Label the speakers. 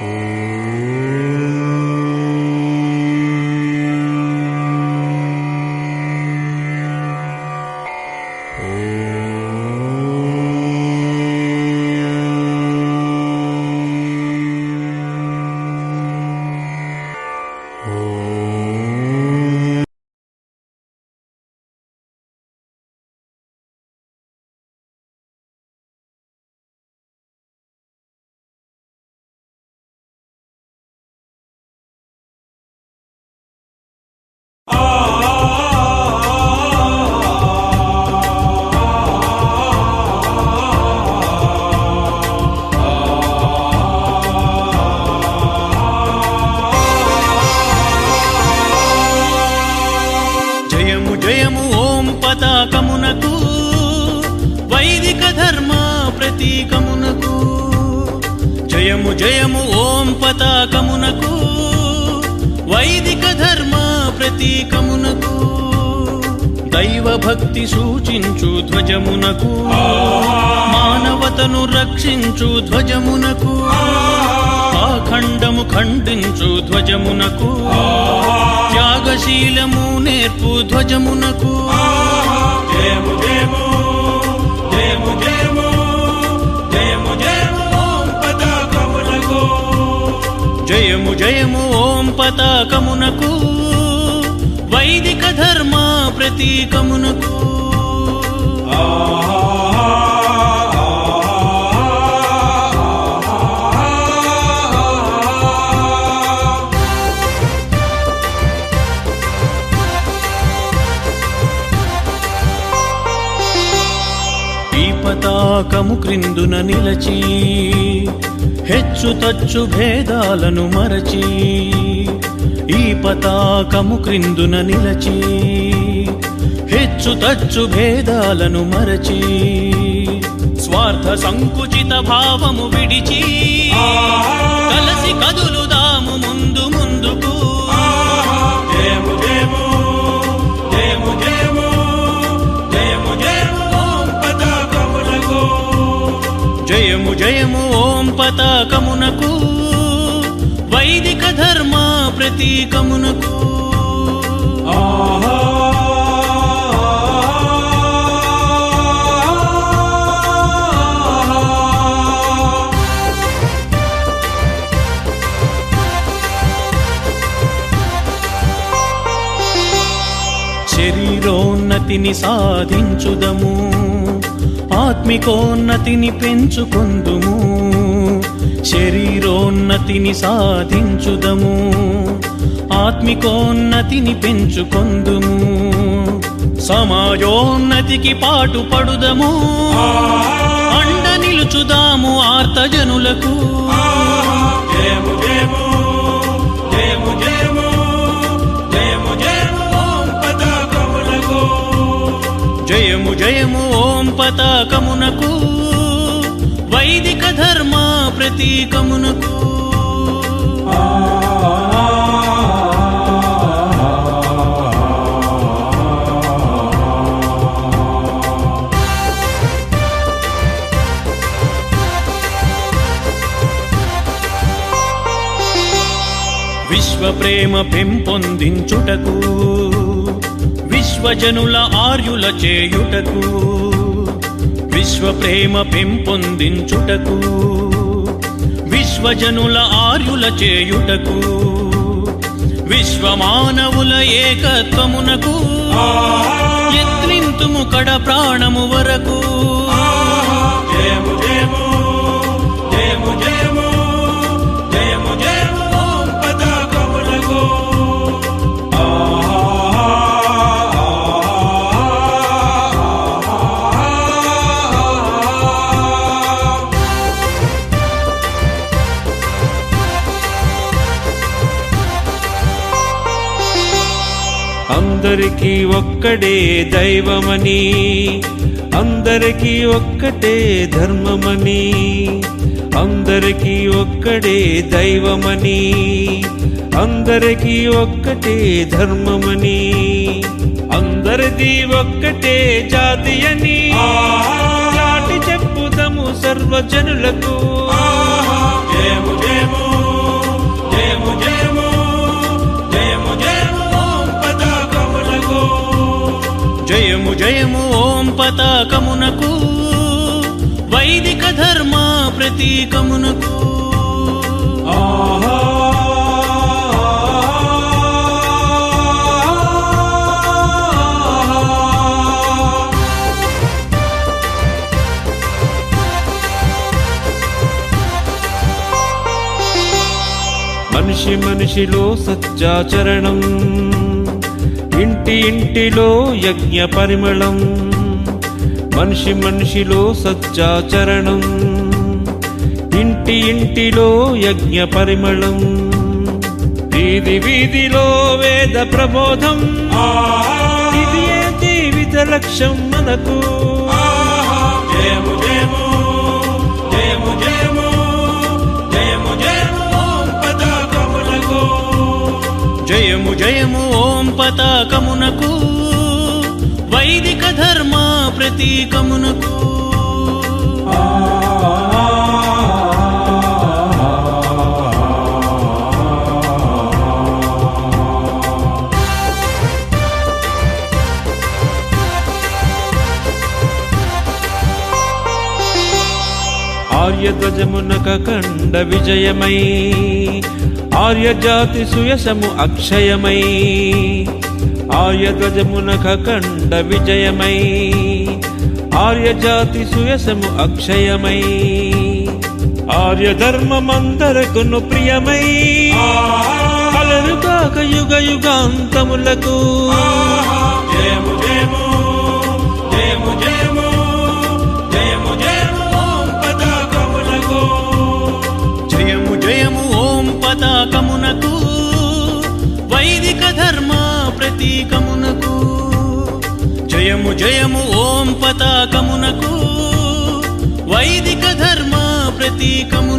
Speaker 1: జయము ప్రతీకమునకు. జయము జయము ఓం పతాకమునకు. వైదిక ధర్మ ప్రతీకమునకు. దైవ భక్తి సూచించు ధ్వజమునకు. మానవతను రక్షించు ధ్వజమునకు. ఆఖండము ఖండించు ధ్వజమునకు. త్యాగశీలము నేర్పు ధ్వజమునకు. జయము జయ జయము జయము ఓం పతాకమునకు వైదిక ధర్మ ప్రతీకమునకు. ఈ పతాకము క్రిందున నిలచి హెచ్చు తచ్చు భేదాలను మరచి ఈ పతాకము క్రిందున నిలచి హెచ్చు తచ్చు భేదాలను మరచి స్వార్థ సంకుచిత భావము విడిచి కలసి కదులుదాము పతాకమునకు వైదిక ధర్మ ప్రతీకమునకు. శరీరోన్నతిని సాధించుదము ఆత్మికోన్నతిని పెంచుకొందుము. శరీరోన్నతిని సాధించుదము. ఆత్మికోన్నతిని పెంచుకొందుము. సమాజోన్నతికి పాటు పడుదము అండ నిలుచుదాము ఆర్తజనులకు. జయము జయము జయము జయము జయము జయము ఓం పతాకమునకు ప్రతీకమునకు. విశ్వ ప్రేమ పెంపొందించుటకు విశ్వజనుల ఆర్యుల చేయుటకు విశ్వ ప్రేమ పెంపొందించుటకు విశ్వజనుల ఆర్యుల చేయుటకు విశ్వమానవుల ఏకత్వమునకు యత్నింతుము కడ ప్రాణము వరకు.
Speaker 2: అందరికీ ఒక్కడే దైవమని అందరికీ ఒక్కటే ధర్మమని అందరికీ ఒక్కడే దైవమని అందరికీ ఒక్కటే ధర్మమని అందరిది ఒక్కటే జాతి అని చాటి చెప్పుదము సర్వజనులకు.
Speaker 1: జయము జయము ఓం పతాకమునకు వైదిక ధర్మ ప్రతీకమునకు.
Speaker 2: ఆహా మనిషి మనిషిలో సత్యాచరణం. ఇంటిలో యజ్ఞ పరిమళం మనిషి మనిషిలో సత్యాచరణం ఇంటి ఇంటిలో యజ్ఞ పరిమళం వీధి వీధిలో వేద ప్రబోధం. ఇది జీవిత లక్ష్యం మనకు?
Speaker 1: జయము జయము ఓం పతాకమునకు వైదిక ధర్మ ప్రతీకమునకు.
Speaker 2: ఆర్యధ్వజమునక కండ విజయమై ఆర్యజాతి సుయసము అక్షయమై ఆర్యధ్వజమునక కండ విజయమై ఆర్యజాతి సుయసము అక్షయమై ఆర్యధర్మమందరకును ప్రియమై కలరు కాక యుగ యుగాంతములకు
Speaker 1: జయము జయము. జయము ఓం పతాకమునకు వైదిక ధర్మ ప్రతీకము.